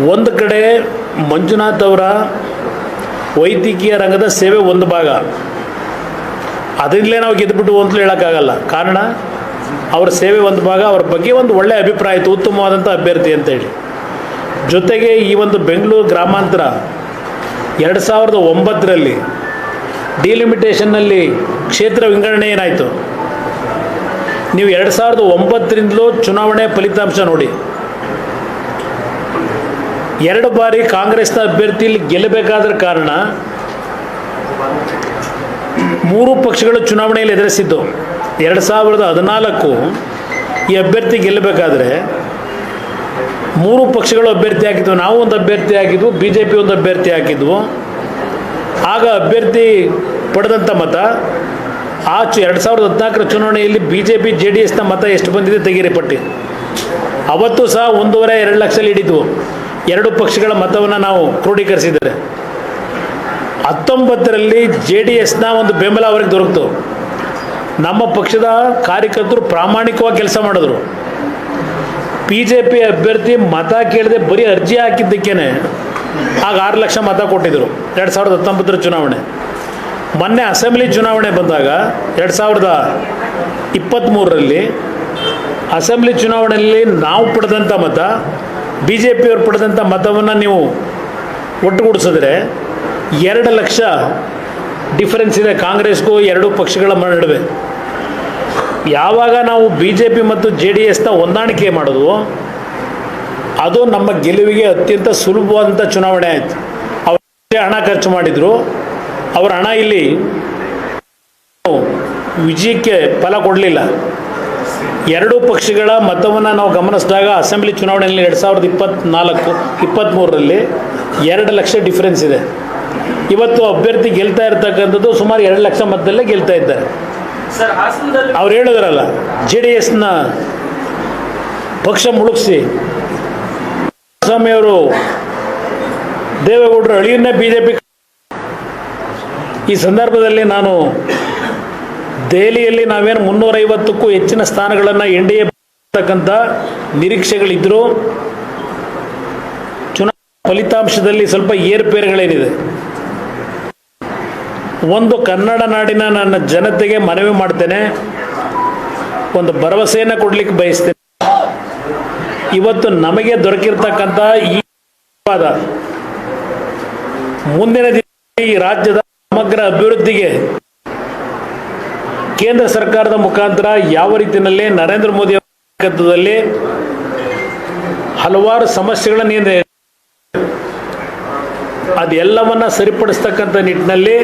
ಒಂದು ಕಡೆ ಮಂಜುನಾಥ್ ಅವರ ವೈದ್ಯಕೀಯ ರಂಗದ ಸೇವೆ ಒಂದು ಭಾಗ. ಅದರಿಂದಲೇ ನಾವು ಗೆದ್ದುಬಿಟ್ಟು ಅಂತಲೂ ಹೇಳೋಕ್ಕಾಗಲ್ಲ. ಕಾರಣ, ಅವರ ಸೇವೆ ಒಂದು ಭಾಗ, ಅವ್ರ ಬಗ್ಗೆ ಒಂದು ಒಳ್ಳೆಯ ಅಭಿಪ್ರಾಯ ಇತ್ತು ಉತ್ತಮವಾದಂಥ ಅಭ್ಯರ್ಥಿ ಅಂತೇಳಿ ಜೊತೆಗೆ ಈ ಒಂದು ಬೆಂಗಳೂರು ಗ್ರಾಮಾಂತರ ಎರಡು ಸಾವಿರದ ಒಂಬತ್ತರಲ್ಲಿ ಡಿಲಿಮಿಟೇಷನ್ನಲ್ಲಿ ಕ್ಷೇತ್ರ ವಿಂಗಡಣೆ ಏನಾಯಿತು? ನೀವು ಎರಡು ಸಾವಿರದ ಒಂಬತ್ತರಿಂದಲೂ ಚುನಾವಣೆ ಫಲಿತಾಂಶ ನೋಡಿ. ಎರಡು ಬಾರಿ ಕಾಂಗ್ರೆಸ್ನ ಅಭ್ಯರ್ಥಿ ಇಲ್ಲಿ ಗೆಲ್ಲಬೇಕಾದ್ರ ಕಾರಣ ಮೂರು ಪಕ್ಷಗಳು ಚುನಾವಣೆಯಲ್ಲಿ ಎದುರಿಸಿದ್ದು. ಎರಡು ಸಾವಿರದ ಹದಿನಾಲ್ಕು ಈ ಅಭ್ಯರ್ಥಿ ಗೆಲ್ಲಬೇಕಾದ್ರೆ ಮೂರು ಪಕ್ಷಗಳು ಅಭ್ಯರ್ಥಿ ಹಾಕಿದ್ವು ನಾವು ಒಂದು ಅಭ್ಯರ್ಥಿ ಹಾಕಿದ್ವು ಬಿ ಜೆ ಪಿ ಒಂದು ಅಭ್ಯರ್ಥಿ ಹಾಕಿದ್ವು ಆಗ ಅಭ್ಯರ್ಥಿ ಪಡೆದಂಥ ಮತ ಆ ಚು ಎರಡು ಸಾವಿರದ ಹದಿನಾಲ್ಕರ ಚುನಾವಣೆಯಲ್ಲಿ B J P J D ಎಸ್ನ ಮತ ಎಷ್ಟು ಬಂದಿದೆ ತೆಗೀರಿ ಪಟ್ಟಿ. ಅವತ್ತು ಸಹ ಒಂದೂವರೆ, ಎರಡು ಲಕ್ಷ ಹಿಡಿದ್ವು. ಎರಡು ಪಕ್ಷಗಳ ಮತವನ್ನು ನಾವು ಕ್ರೋಢೀಕರಿಸಿದ್ದಾರೆ ಹತ್ತೊಂಬತ್ತರಲ್ಲಿ ಜೆ ಡಿ ಎಸ್ನ ಒಂದು ಬೆಂಬಲ ಅವರಿಗೆ ದೊರಕಿತು. ನಮ್ಮ ಪಕ್ಷದ ಕಾರ್ಯಕರ್ತರು ಪ್ರಾಮಾಣಿಕವಾಗಿ ಕೆಲಸ ಮಾಡಿದ್ರು. ಬಿ ಜೆ ಪಿ ಅಭ್ಯರ್ಥಿ ಮತ ಕೇಳದೆ ಬರೀ ಅರ್ಜಿ ಹಾಕಿದ್ದಕ್ಕೇನೆ ಆಗ ಆರು ಲಕ್ಷ ಮತ ಕೊಟ್ಟಿದ್ದರು ಎರಡು ಸಾವಿರದ ಹತ್ತೊಂಬತ್ತರ ಚುನಾವಣೆ. ಮೊನ್ನೆ ಅಸೆಂಬ್ಲಿ ಚುನಾವಣೆ ಬಂದಾಗ ಎರಡು ಸಾವಿರದ ಇಪ್ಪತ್ತ್ಮೂರರಲ್ಲಿ ಅಸೆಂಬ್ಲಿ ಚುನಾವಣೆಯಲ್ಲಿ ನಾವು ಪಡೆದಂಥ ಮತ ಬಿ ಜೆ ಪಿಯವರು ಪಡೆದಂಥ ಮತವನ್ನು ನೀವು ಒಟ್ಟುಗೂಡಿಸಿದ್ರೆ ಎರಡು ಲಕ್ಷ ಡಿಫರೆನ್ಸ್ ಇದೆ ಕಾಂಗ್ರೆಸ್ಗೂ ಎರಡೂ ಪಕ್ಷಗಳ ನಡುವೆ. ಯಾವಾಗ ನಾವು ಬಿ ಜೆ ಪಿ ಮತ್ತು ಜೆ ಡಿ ಎಸ್ನ ಹೊಂದಾಣಿಕೆ ಮಾಡೋದು, ಅದು ನಮ್ಮ ಗೆಲುವಿಗೆ ಅತ್ಯಂತ ಸುಲಭವಾದಂಥ ಚುನಾವಣೆ ಆಯಿತು. ಅವರು ಹಣ ಖರ್ಚು ಮಾಡಿದರು. ಅವರ ಹಣ ಇಲ್ಲಿ ವಿಜಯಕ್ಕೆ ಫಲ ಕೊಡಲಿಲ್ಲ. ಎರಡೂ ಪಕ್ಷಗಳ ಮತವನ್ನು ನಾವು ಗಮನಿಸಿದಾಗ ಅಸೆಂಬ್ಲಿ ಚುನಾವಣೆಯಲ್ಲಿ ಎರಡು ಸಾವಿರದ ಇಪ್ಪತ್ತ್ನಾಲ್ಕು ಇಪ್ಪತ್ತ್ಮೂರರಲ್ಲಿ ಎರಡು ಲಕ್ಷ ಡಿಫ್ರೆನ್ಸ್ ಇದೆ. ಇವತ್ತು ಅಭ್ಯರ್ಥಿ ಗೆಲ್ತಾ ಇರ್ತಕ್ಕಂಥದ್ದು ಸುಮಾರು ಎರಡು ಲಕ್ಷ ಮತದಲ್ಲೇ ಗೆಲ್ತಾ ಇದ್ದಾರೆ. ಅವ್ರು ಹೇಳಿದ್ರಲ್ಲ ಜೆ ಡಿ ಎಸ್ನ ಪಕ್ಷ ಮುಳುಗಿಸಿ. ಸ್ವಾಮಿಯವರು ದೇವೇಗೌಡರು ಅಳಿಯನ್ನೇ ಬಿ ಜೆ ಪಿ ಈ ಸಂದರ್ಭದಲ್ಲಿ ನಾನು ದೆಹಲಿಯಲ್ಲಿ ನಾವೇನು ಮುನ್ನೂರೈವತ್ತಕ್ಕೂ ಹೆಚ್ಚಿನ ಸ್ಥಾನಗಳನ್ನು ಎನ್ ಡಿ ಎ ತಕ್ಕಂಥ ಚುನಾವಣಾ ಫಲಿತಾಂಶದಲ್ಲಿ ಸ್ವಲ್ಪ ಏರುಪೇರುಗಳೇನಿದೆ. ಒಂದು ಕನ್ನಡ ನಾಡಿನ ನನ್ನ ಜನತೆಗೆ ಮನವಿ ಮಾಡ್ತೇನೆ. ಒಂದು ಭರವಸೆಯನ್ನು ಕೊಡ್ಲಿಕ್ಕೆ ಬಯಸ್ತೇನೆ. ಇವತ್ತು ನಮಗೆ ದೊರಕಿರ್ತಕ್ಕಂಥ ಈ ಮುಂದಿನ ದಿನ ಈ ರಾಜ್ಯದ ಸಮಗ್ರ ಅಭಿವೃದ್ಧಿಗೆ ಕೇಂದ್ರ ಸರ್ಕಾರದ ಮುಖಾಂತರ ಯಾವ ರೀತಿಯಲ್ಲಿ ನರೇಂದ್ರ ಮೋದಿ ಅವರ ನಾಯಕತ್ವದಲ್ಲಿ ಹಲವಾರು ಸಮಸ್ಯೆಗಳನ್ನು ಅದೆಲ್ಲವನ್ನ ಸರಿಪಡಿಸ್ತಕ್ಕಂಥ ನಿಟ್ಟಿನಲ್ಲಿ